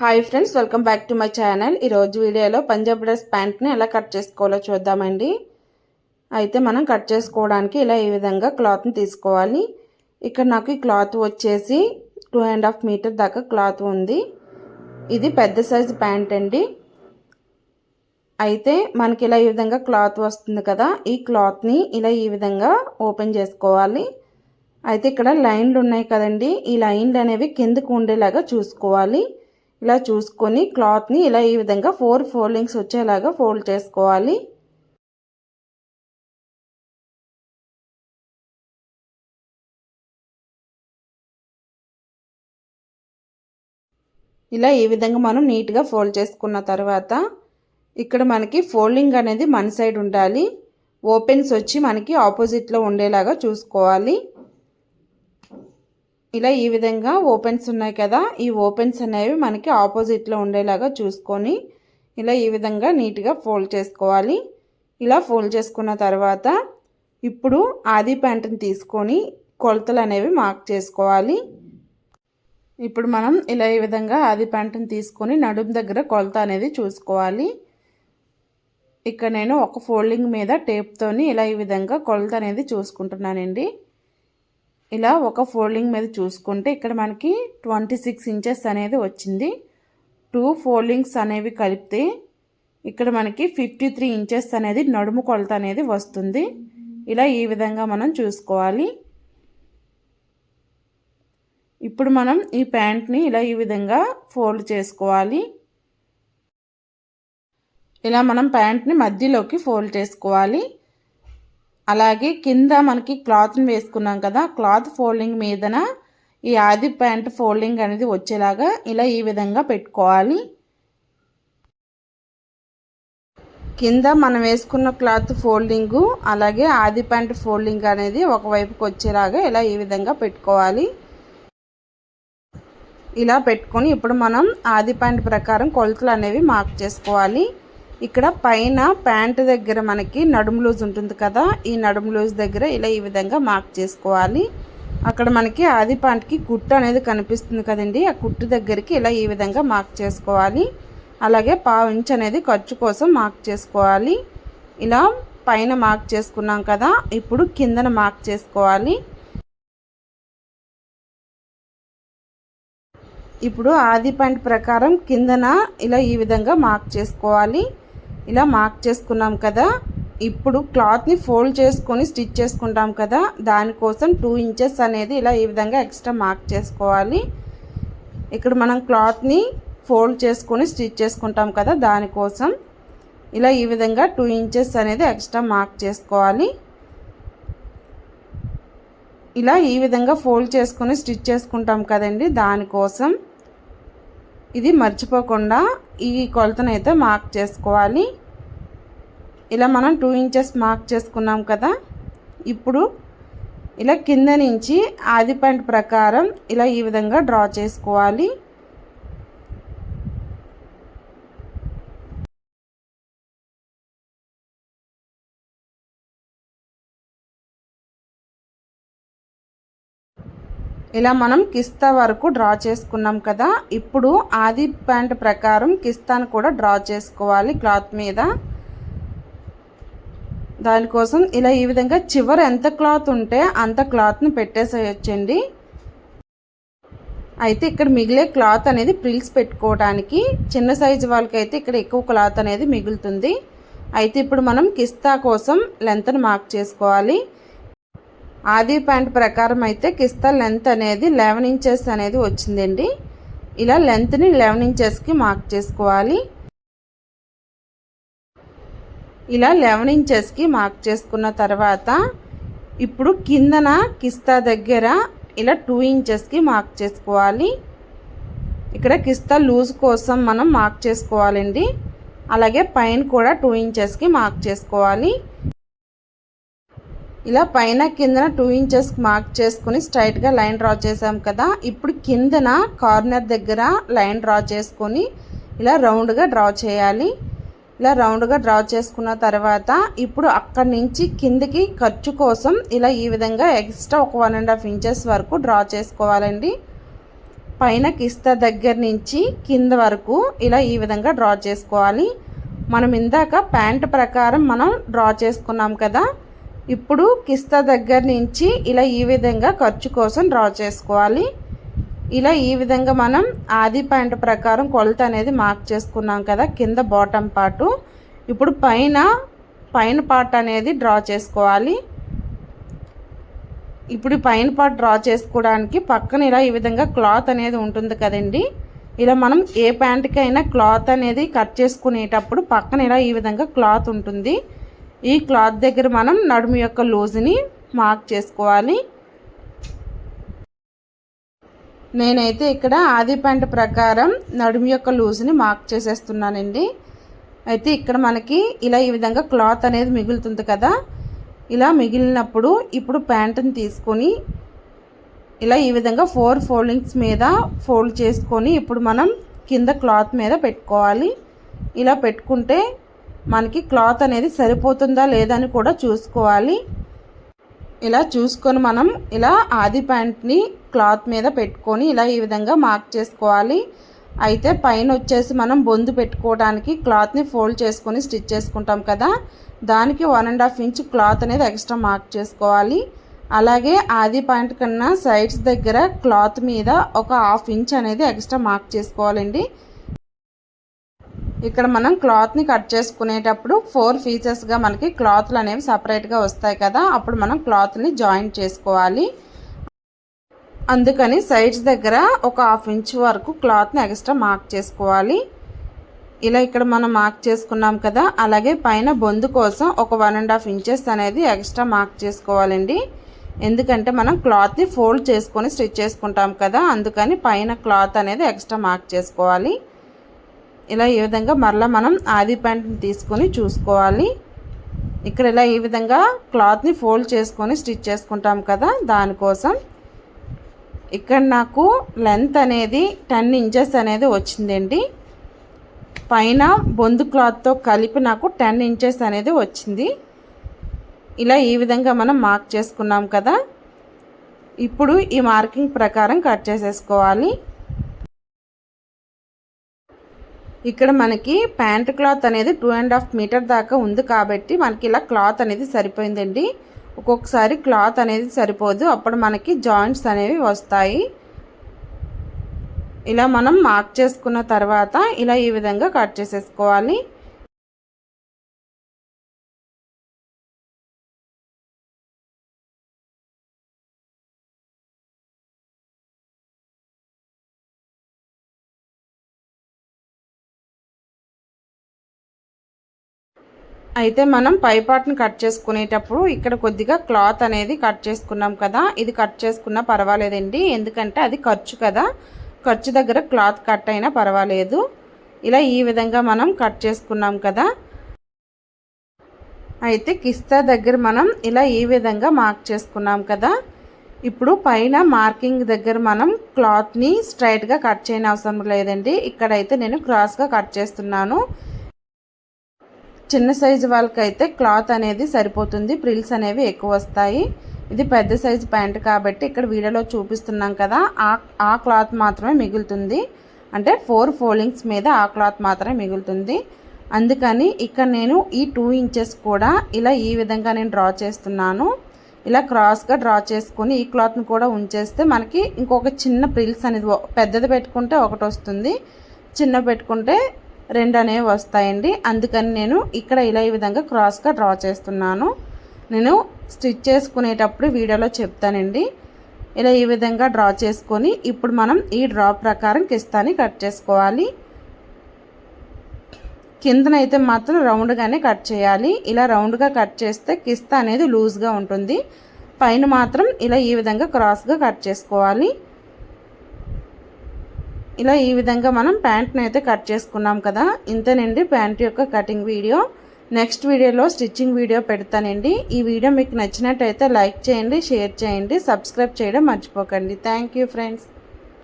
Hi friends welcome back to my channel ఈరోజు వీడియోలో Punjab dress ప్యాంట్ని ఎలా కట్ చేసుకోవాలో చూద్దామండి. అయితే మనం కట్ చేసుకోవడానికి ఇలా ఈ విధంగా క్లాత్ని తీసుకోవాలి. ఇక్కడ నాకు ఈ క్లాత్ వచ్చేసి టూ అండ్ హాఫ్ మీటర్ దాకా క్లాత్ ఉంది. ఇది పెద్ద సైజు ప్యాంట్ అండి. అయితే మనకి ఇలా ఈ విధంగా క్లాత్ వస్తుంది కదా ఈ క్లాత్ని ఇలా ఈ విధంగా ఓపెన్ చేసుకోవాలి. అయితే ఇక్కడ లైన్లు ఉన్నాయి కదండి ఈ లైన్లు అనేవి కిందకు ఉండేలాగా చూసుకోవాలి. ఇలా చూసుకొని క్లాత్ని ఇలా ఈ విధంగా ఫోర్ ఫోల్డింగ్స్ వచ్చేలాగా ఫోల్డ్ చేసుకోవాలి. ఇలా ఈ విధంగా మనం నీట్గా ఫోల్డ్ చేసుకున్న తర్వాత ఇక్కడ మనకి ఫోల్డింగ్ అనేది మన సైడ్ ఉండాలి. ఓపెన్స్ వచ్చి మనకి ఆపోజిట్లో ఉండేలాగా చూసుకోవాలి. ఇలా ఈ విధంగా ఓపెన్స్ ఉన్నాయి కదా ఈ ఓపెన్స్ అనేవి మనకి ఆపోజిట్లో ఉండేలాగా చూసుకొని ఇలా ఈ విధంగా నీట్గా ఫోల్డ్ చేసుకోవాలి. ఇలా ఫోల్డ్ చేసుకున్న తర్వాత ఇప్పుడు ఆది ప్యాంటుని తీసుకొని కొలతలు అనేవి మార్క్ చేసుకోవాలి. ఇప్పుడు మనం ఇలా ఈ విధంగా ఆది ప్యాంటుని తీసుకొని నడుము దగ్గర కొలత అనేది చూసుకోవాలి. ఇక్కడ నేను ఒక ఫోల్డింగ్ మీద టేప్తోని ఇలా ఈ విధంగా కొలత అనేది చూసుకుంటున్నానండి. ఇలా ఒక ఫోల్డింగ్ మీద చూసుకుంటే ఇక్కడ మనకి ట్వంటీ సిక్స్ ఇంచెస్ అనేది వచ్చింది. టూ ఫోల్డింగ్స్ అనేవి కలిపితే ఇక్కడ మనకి ఫిఫ్టీ త్రీ ఇంచెస్ అనేది నడుము కొలత అనేది వస్తుంది. ఇలా ఈ విధంగా మనం చూసుకోవాలి. ఇప్పుడు మనం ఈ ప్యాంట్ని ఇలా ఈ విధంగా ఫోల్డ్ చేసుకోవాలి. ఇలా మనం ప్యాంట్ని మధ్యలోకి ఫోల్డ్ చేసుకోవాలి. అలాగే కింద మనకి క్లాత్ని వేసుకున్నాం కదా క్లాత్ ఫోల్డింగ్ మీదన ఈ ఆది ప్యాంట్ ఫోల్డింగ్ అనేది వచ్చేలాగా ఇలా ఈ విధంగా పెట్టుకోవాలి. కింద మనం వేసుకున్న క్లాత్ ఫోల్డింగు అలాగే ఆది ప్యాంట్ ఫోల్డింగ్ అనేది ఒకవైపుకి వచ్చేలాగా ఇలా ఈ విధంగా పెట్టుకోవాలి. ఇలా పెట్టుకొని ఇప్పుడు మనం ఆది ప్యాంట్ ప్రకారం కొలతలు అనేవి మార్క్ చేసుకోవాలి. ఇక్కడ పైన ప్యాంట్ దగ్గర మనకి నడుము లూజ్ ఉంటుంది కదా ఈ నడుము లూజ్ దగ్గర ఇలా ఈ విధంగా మార్క్ చేసుకోవాలి. అక్కడ మనకి ఆది ప్యాంట్కి కుట్టు అనేది కనిపిస్తుంది కదండి ఆ కుట్టు దగ్గరికి ఇలా ఈ విధంగా మార్క్ చేసుకోవాలి. అలాగే పావు ఇంచ్ అనేది ఖర్చు కోసం మార్క్ చేసుకోవాలి. ఇలా పైన మార్క్ చేసుకున్నాం కదా ఇప్పుడు కిందన మార్క్ చేసుకోవాలి. ఇప్పుడు ఆది పాయింట్ ప్రకారం కిందన ఇలా ఈ విధంగా మార్క్ చేసుకోవాలి. ఇలా మార్క్ చేసుకున్నాం కదా. ఇప్పుడు క్లాత్ని ఫోల్డ్ చేసుకొని స్టిచ్ చేసుకుంటాం కదా. దానికోసం టూ ఇంచెస్ అనేది ఇలా ఈ విధంగా ఎక్స్ట్రా మార్క్ చేసుకోవాలి. ఇక్కడ మనం క్లాత్ని ఫోల్డ్ చేసుకొని స్టిచ్ చేసుకుంటాం కదా దానికోసం ఇలా ఈ విధంగా టూ ఇంచెస్ అనేది ఎక్స్ట్రా మార్క్ చేసుకోవాలి. ఇలా ఈ విధంగా ఫోల్డ్ చేసుకొని స్టిచ్ చేసుకుంటాం కదండి దానికోసం ఇది మర్చిపోకుండా ఈ కొలతనైతే మార్క్ చేసుకోవాలి. ఇలా మనం టూ ఇంచెస్ మార్క్ చేసుకున్నాం కదా. ఇప్పుడు ఇలా కింద నుంచి ఆది పాయింట్ ప్రకారం ఇలా ఈ విధంగా డ్రా చేసుకోవాలి. ఇలా మనం కిస్తా వరకు డ్రా చేసుకున్నాం కదా ఇప్పుడు ఆది ప్యాంట్ ప్రకారం కిస్తాను కూడా డ్రా చేసుకోవాలి క్లాత్ మీద. దానికోసం ఇలా ఈ విధంగా చివర ఎంత క్లాత్ ఉంటే అంత క్లాత్ని పెట్టేసేయచ్చండి. అయితే ఇక్కడ మిగిలే క్లాత్ అనేది ప్రిల్స్ పెట్టుకోవడానికి చిన్న సైజు వాళ్ళకైతే ఇక్కడ ఎక్కువ క్లాత్ అనేది మిగులుతుంది. అయితే ఇప్పుడు మనం కిస్తా కోసం లెంత్ని మార్క్ చేసుకోవాలి. ఆది ప్యాంట్ ప్రకారం అయితే కిస్తా లెంత్ అనేది లెవెన్ ఇంచెస్ అనేది వచ్చిందండి. ఇలా లెంత్ని లెవెన్ ఇంచెస్కి మార్క్ చేసుకోవాలి. ఇలా లెవెన్ ఇంచెస్కి మార్క్ చేసుకున్న తర్వాత ఇప్పుడు కిందన కిస్తా దగ్గర ఇలా టూ ఇంచెస్కి మార్క్ చేసుకోవాలి. ఇక్కడ కిస్తా లూజ్ కోసం మనం మార్క్ చేసుకోవాలండి. అలాగే పైన కూడా టూ ఇంచెస్కి మార్క్ చేసుకోవాలి. ఇలా పైన కిందన టూ ఇంచెస్ మార్క్ చేసుకుని స్ట్రైట్గా లైన్ డ్రా చేసాం కదా. ఇప్పుడు కిందన కార్నర్ దగ్గర లైన్ డ్రా చేసుకొని ఇలా రౌండ్గా డ్రా చేయాలి. ఇలా రౌండ్గా డ్రా చేసుకున్న తర్వాత ఇప్పుడు అక్కడి నుంచి కిందికి ఖర్చు కోసం ఇలా ఈ విధంగా ఎక్స్ట్రా ఒక వన్ అండ్ హాఫ్ ఇంచెస్ వరకు డ్రా చేసుకోవాలండి. పైన కిస్తా దగ్గర నుంచి కింద వరకు ఇలా ఈ విధంగా డ్రా చేసుకోవాలి. మనం ఇందాక ప్యాంట్ ప్రకారం మనం డ్రా చేసుకున్నాం కదా. ఇప్పుడు కిస్తా దగ్గర నుంచి ఇలా ఈ విధంగా ఖర్చు కోసం డ్రా చేసుకోవాలి. ఇలా ఈ విధంగా మనం ఆది ప్యాంట్ ప్రకారం కొలత అనేది మార్క్ చేసుకున్నాం కదా కింద బాటమ్ పార్టు ఇప్పుడు పైన పైన పార్ట్ అనేది డ్రా చేసుకోవాలి. ఇప్పుడు పైన పార్ట్ డ్రా చేసుకోవడానికి పక్కన ఇలా ఈ విధంగా క్లాత్ అనేది ఉంటుంది కదండి. ఇలా మనం ఏ ప్యాంట్కి అయినా క్లాత్ అనేది కట్ చేసుకునేటప్పుడు పక్కన ఇలా ఈ విధంగా క్లాత్ ఉంటుంది. ఈ క్లాత్ దగ్గర మనం నడుము యొక్క లూజ్ని మార్క్ చేసుకోవాలి. నేనైతే ఇక్కడ ఆది ప్యాంట్ ప్రకారం నడుము యొక్క లూజ్ని మార్క్ చేసేస్తున్నానండి. అయితే ఇక్కడ మనకి ఇలా ఈ విధంగా క్లాత్ అనేది మిగులుతుంది కదా. ఇలా మిగిలినప్పుడు ఇప్పుడు ప్యాంటుని తీసుకొని ఇలా ఈ విధంగా ఫోర్ ఫోల్డింగ్స్ మీద ఫోల్డ్ చేసుకొని ఇప్పుడు మనం కింద క్లాత్ మీద పెట్టుకోవాలి. ఇలా పెట్టుకుంటే మనకి క్లాత్ అనేది సరిపోతుందా లేదని కూడా చూసుకోవాలి. ఇలా చూసుకొని మనం ఇలా ఆది ప్యాంట్ని క్లాత్ మీద పెట్టుకొని ఇలా ఈ విధంగా మార్క్ చేసుకోవాలి. అయితే పైన వచ్చేసి మనం బొందు పెట్టుకోవడానికి క్లాత్ని ఫోల్డ్ చేసుకొని స్టిచ్ చేసుకుంటాం కదా. దానికి one and half inch cloth అనేది ఎక్స్ట్రా మార్క్ చేసుకోవాలి. అలాగే ఆది పాయింట్ కన్నా సైడ్స్ దగ్గర క్లాత్ మీద ఒక హాఫ్ ఇంచ్ అనేది ఎక్స్ట్రా మార్క్ చేసుకోవాలండి. ఇక్కడ మనం క్లాత్ని కట్ చేసుకునేటప్పుడు ఫోర్ పీసెస్గా మనకి క్లాత్లు అనేవి సపరేట్గా వస్తాయి కదా. అప్పుడు మనం క్లాత్ని జాయింట్ చేసుకోవాలి. అందుకని సైడ్స్ దగ్గర ఒక హాఫ్ ఇంచ్ వరకు క్లాత్ని ఎక్స్ట్రా మార్క్ చేసుకోవాలి. ఇలా ఇక్కడ మనం మార్క్ చేసుకున్నాం కదా. అలాగే పైన బొందు కోసం ఒక వన్ అండ్ హాఫ్ ఇంచెస్ అనేది ఎక్స్ట్రా మార్క్ చేసుకోవాలండి. ఎందుకంటే మనం క్లాత్ని ఫోల్డ్ చేసుకొని స్టిచ్ చేసుకుంటాం కదా. అందుకని పైన క్లాత్ అనేది ఎక్స్ట్రా మార్క్ చేసుకోవాలి. ఇలా ఈ విధంగా మరలా మనం ఆది ప్యాంట్ని తీసుకొని చూసుకోవాలి. ఇక్కడ ఇలా ఈ విధంగా క్లాత్ని ఫోల్డ్ చేసుకొని స్టిచ్ చేసుకుంటాం కదా దానికోసం. ఇక్కడ నాకు లెంత్ అనేది టెన్ ఇంచెస్ అనేది వచ్చిందండి. పైన బొందు క్లాత్తో కలిపి నాకు టెన్ ఇంచెస్ అనేది వచ్చింది. ఇలా ఈ విధంగా మనం మార్క్ చేసుకున్నాం కదా. ఇప్పుడు ఈ మార్కింగ్ ప్రకారం కట్ చేసేసుకోవాలి. ఇక్కడ మనకి ప్యాంట్ క్లాత్ అనేది టూ అండ్ హాఫ్ మీటర్ దాకా ఉంది కాబట్టి మనకి ఇలా క్లాత్ అనేది సరిపోయిందండి. ఒక్కొక్కసారి క్లాత్ అనేది సరిపోదు. అప్పుడు మనకి జాయింట్స్ అనేవి వస్తాయి. ఇలా మనం మార్క్ చేసుకున్న తర్వాత ఇలా ఈ విధంగా కట్ చేసేసుకోవాలి. అయితే మనం పైపాట్ని కట్ చేసుకునేటప్పుడు ఇక్కడ కొద్దిగా క్లాత్ అనేది కట్ చేసుకున్నాం కదా. ఇది కట్ చేసుకున్నా పర్వాలేదండి. ఎందుకంటే అది ఖర్చు కదా. ఖర్చు దగ్గర క్లాత్ కట్ అయినా పర్వాలేదు. ఇలా ఈ విధంగా మనం కట్ చేసుకున్నాం కదా. అయితే కిస్తా దగ్గర మనం ఇలా ఈ విధంగా మార్క్ చేసుకున్నాం కదా. ఇప్పుడు పైన మార్కింగ్ దగ్గర మనం క్లాత్ని స్ట్రైట్గా కట్ చేయని అవసరం లేదండి. ఇక్కడైతే నేను క్రాస్గా కట్ చేస్తున్నాను. చిన్న సైజు వాళ్ళకైతే క్లాత్ అనేది సరిపోతుంది. ప్రిల్స్ అనేవి ఎక్కువ వస్తాయి. ఇది పెద్ద సైజు ప్యాంట్ కాబట్టి ఇక్కడ వీడియోలో చూపిస్తున్నాం కదా. ఆ ఆ క్లాత్ మాత్రమే మిగులుతుంది. అంటే ఫోర్ ఫోల్డింగ్స్ మీద ఆ క్లాత్ మాత్రమే మిగులుతుంది. అందుకని ఇక్కడ నేను ఈ టూ ఇంచెస్ కూడా ఇలా ఈ విధంగా నేను డ్రా చేస్తున్నాను. ఇలా క్రాస్గా డ్రా చేసుకొని ఈ క్లాత్ని కూడా ఉంచేస్తే మనకి ఇంకొక చిన్న ప్రిల్స్ అనేది పెద్దది పెట్టుకుంటే ఒకటి వస్తుంది. చిన్న పెట్టుకుంటే రెండు అనేవి వస్తాయండి. అందుకని నేను ఇక్కడ ఇలా ఈ విధంగా క్రాస్గా డ్రా చేస్తున్నాను. నేను స్టిచ్ చేసుకునేటప్పుడు వీడియోలో చెప్తానండి. ఇలా ఈ విధంగా డ్రా చేసుకొని ఇప్పుడు మనం ఈ డ్రా ప్రకారం కిస్తాని కట్ చేసుకోవాలి. కిందనైతే మాత్రం రౌండ్గానే కట్ చేయాలి. ఇలా రౌండ్గా కట్ చేస్తే కిస్తా అనేది లూజ్గా ఉంటుంది. పైన మాత్రం ఇలా ఈ విధంగా క్రాస్గా కట్ చేసుకోవాలి. ఇలా ఈ విధంగా మనం ప్యాంట్ని అయితే కట్ చేసుకున్నాం కదా. ఇంతేనండి ప్యాంట్ యొక్క కటింగ్ వీడియో. నెక్స్ట్ వీడియోలో స్టిచ్చింగ్ వీడియో పెడతానండి. ఈ వీడియో మీకు నచ్చినట్టయితే లైక్ చేయండి షేర్ చేయండి సబ్స్క్రైబ్ చేయడం మర్చిపోకండి. Thank friends.